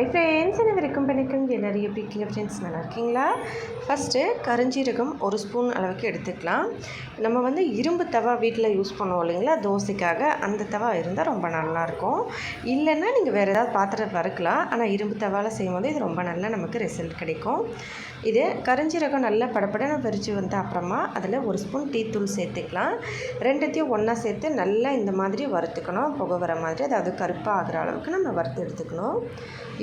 Hi friends அனைவருக்கும் வணக்கம் எல்லோரும் எப்படி இருக்கீங்க? ஃப்ரெண்ட்ஸ் நல்லா இருக்கீங்களா? ஃபஸ்ட்டு கருஞ்சீரகம் ஒரு ஸ்பூன் அளவுக்கு எடுத்துக்கலாம். நம்ம வந்து இரும்பு தவா வீட்டில் யூஸ் பண்ணுவோம் இல்லைங்களா? தோசைக்காக அந்த தவா இருந்தால் ரொம்ப நல்லாயிருக்கும். இல்லைன்னா நீங்கள் வேறு ஏதாவது பாத்திரம் வறுக்கலாம். ஆனால் இரும்பு தவாவில் செய்யும்போது இது ரொம்ப நல்லா நமக்கு ரிசல்ட் கிடைக்கும். இது கருஞ்சீரகம் நல்லா படப்படன்னு பறித்து வந்த அப்புறமா அதில் ஒரு ஸ்பூன் டீத்தூள் சேர்த்துக்கலாம். ரெண்டுத்தையும் ஒன்றா சேர்த்து நல்லா இந்த மாதிரி வறுத்துக்கணும். புகை வர மாதிரி. அதாவது கருப்பாக ஆகிற அளவுக்கு நம்ம வறுத்து எடுத்துக்கணும்.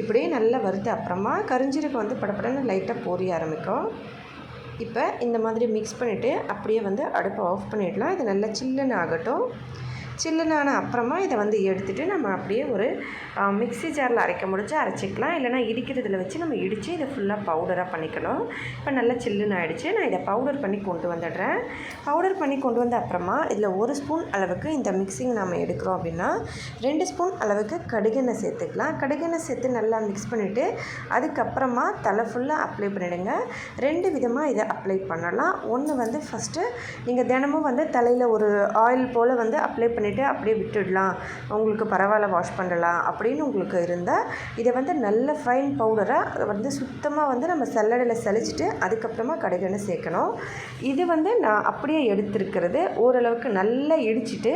இப்படியே நல்லா வறுத்த அப்புறமா கருஞ்சீரகம் வந்து படப்படன்னு லைட்டாக பொரிய ஆரம்பிக்கும். இப்போ இந்த மாதிரி மிக்ஸ் பண்ணிவிட்டு அப்படியே வந்து அடுப்பை ஆஃப் பண்ணிடலாம். இது நல்லா சில்லுன்னு ஆகட்டும். சில்லுனான அப்புறமா இதை வந்து எடுத்துகிட்டு நம்ம அப்படியே ஒரு மிக்ஸி ஜாரில் அரைக்க முடிஞ்சு அரைச்சிக்கலாம். இல்லைனா இடிக்கிறதுல வச்சு நம்ம இடித்து இதை ஃபுல்லாக பவுடராக பண்ணிக்கணும். இப்போ நல்லா சில்லுன்னு ஆகிடுச்சு நான் இதை பவுடர் பண்ணி கொண்டு வந்துடுறேன். பவுடர் பண்ணி கொண்டு வந்த அப்புறமா இதில் ஒரு ஸ்பூன் அளவுக்கு இந்த மிக்சிங் நம்ம எடுக்கிறோம் அப்படின்னா ரெண்டு ஸ்பூன் அளவுக்கு கடுகெண்ணெய் சேர்த்துக்கலாம். கடுகெண்ணெய் சேர்த்து நல்லா மிக்ஸ் பண்ணிவிட்டு அதுக்கப்புறமா தலை ஃபுல்லாக அப்ளை பண்ணிவிடுங்க ரெண்டு விதமாக இதை அப்ளை பண்ணலாம். ஒன்று வந்து ஃபஸ்ட்டு நீங்கள் தினமும் வந்து தலையில் ஒரு ஆயில் போல் வந்து அப்ளை பண்ணி பண்ணிவிட்டு அப்படியே விட்டுடலாம். உங்களுக்கு பரவாயில்ல வாஷ் பண்ணலாம் அப்படின்னு உங்களுக்கு இருந்தால் இதை வந்து நல்ல ஃபைன் பவுடராக வந்து சுத்தமாக வந்து நம்ம செல்லடையில் செழிச்சிட்டு அதுக்கப்புறமா கடுகுன்னு சேர்க்கணும். இது வந்து நான் அப்படியே எடுத்துருக்கிறது. ஓரளவுக்கு நல்லா இடிச்சிட்டு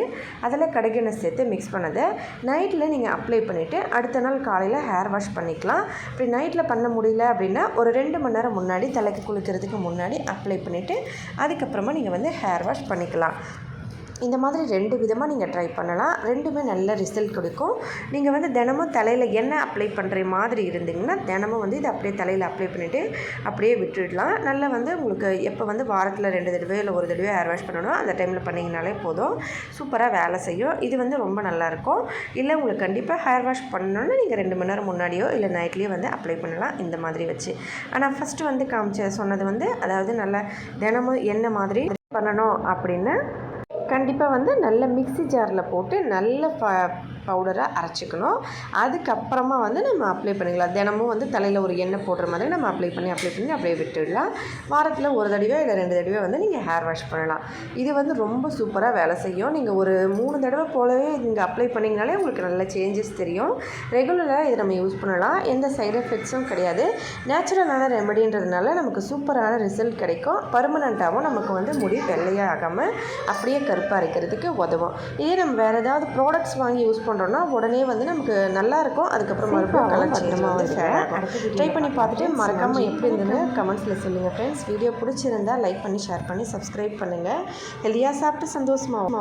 அதில் கடுகெண்ணெய் சேர்த்து மிக்ஸ் பண்ணதை. நைட்டில் நீங்கள் அப்ளை பண்ணிவிட்டு அடுத்த நாள் காலையில் ஹேர் வாஷ் பண்ணிக்கலாம். இப்படி நைட்டில் பண்ண முடியல அப்படின்னா ஒரு ரெண்டு மணி நேரம் முன்னாடி தலைக்கு குளிக்கிறதுக்கு முன்னாடி அப்ளை பண்ணிவிட்டு அதுக்கப்புறமா நீங்கள் வந்து ஹேர் வாஷ் பண்ணிக்கலாம். இந்த மாதிரி ரெண்டு விதமாக நீங்கள் ட்ரை பண்ணலாம். ரெண்டுமே நல்ல ரிசல்ட் கொடுக்கும். நீங்கள் வந்து தினமும் தலையில் எண்ணெய் அப்ளை பண்ணுற மாதிரி இருந்தீங்கன்னா தினமும் வந்து இதை அப்படியே தலையில் அப்ளை பண்ணிவிட்டு அப்படியே விட்டுடலாம். நல்லா வந்து உங்களுக்கு எப்போ வந்து வாரத்தில் ரெண்டு தடவை இல்லை ஒரு தடவை ஹேர் வாஷ் பண்ணணும் அந்த டைமில் பண்ணிங்கனாலே போதும். சூப்பராக வேலை செய்யும். இது வந்து ரொம்ப நல்லாயிருக்கும் இல்லை உங்களுக்கு கண்டிப்பாக ஹேர் வாஷ் பண்ணணும்னா நீங்கள் ரெண்டு மணி நேரம் முன்னாடியோ இல்லை நைட்லேயோ வந்து அப்ளை பண்ணலாம் இந்த மாதிரி வச்சு. ஆனால் ஃபஸ்ட்டு வந்து காமிச்ச சொன்னது வந்து அதாவது நல்லா தினமும் என்ன மாதிரி பண்ணணும் அப்படின்னு கண்டிப்பாக வந்து நல்ல மிக்சி ஜாரில் போட்டு நல்ல ஃப பவுடராக அரைச்சிக்கணும். அதுக்கப்புறமா வந்து நம்ம அப்ளை பண்ணிக்கலாம். தினமும் வந்து தலையில் ஒரு எண்ணெய் போடுற மாதிரி நம்ம அப்ளை பண்ணி அப்ளை பண்ணி அப்படியே விட்டுடலாம். வாரத்தில் ஒரு தடவை இல்லை ரெண்டு தடவை வந்து நீங்கள் ஹேர் வாஷ் பண்ணலாம். இது வந்து ரொம்ப சூப்பராக வேலை செய்யும். நீங்கள் ஒரு மூணு தடவை போலவே நீங்கள் அப்ளை பண்ணிங்கனாலே உங்களுக்கு நல்ல சேஞ்சஸ் தெரியும். ரெகுலராக இதை நம்ம யூஸ் பண்ணலாம். எந்த சைடு எஃபெக்ட்ஸும் கிடையாது. நேச்சுரலான ரெமடின்றதுனால நமக்கு சூப்பரான ரிசல்ட் கிடைக்கும். பர்மனண்ட்டாகவும் நமக்கு வந்து முடி வெள்ளையாக ஆகாமல் அப்படியே கருப்பாக அரைக்கிறதுக்கு உதவும். இதே நம்ம வேறு ஏதாவது ப்ராடக்ட்ஸ் வாங்கி யூஸ் பண்ணுறோன்னா உடனே வந்து நமக்கு நல்லாயிருக்கும் அதுக்கப்புறம் மறுபடியும் கலர் சேஞ்சமாக வந்து ட்ரை பண்ணி பார்த்துட்டு மறக்காமல் எப்படி இருந்ததுன்னு கமெண்ட்ஸில் சொல்லுங்கள் ஃப்ரெண்ட்ஸ் வீடியோ பிடிச்சிருந்தா லைக் பண்ணி ஷேர் பண்ணி சப்ஸ்கிரைப் பண்ணுங்கள் ஹெல்த்தியாக சாப்பிட்டு சந்தோஷமாக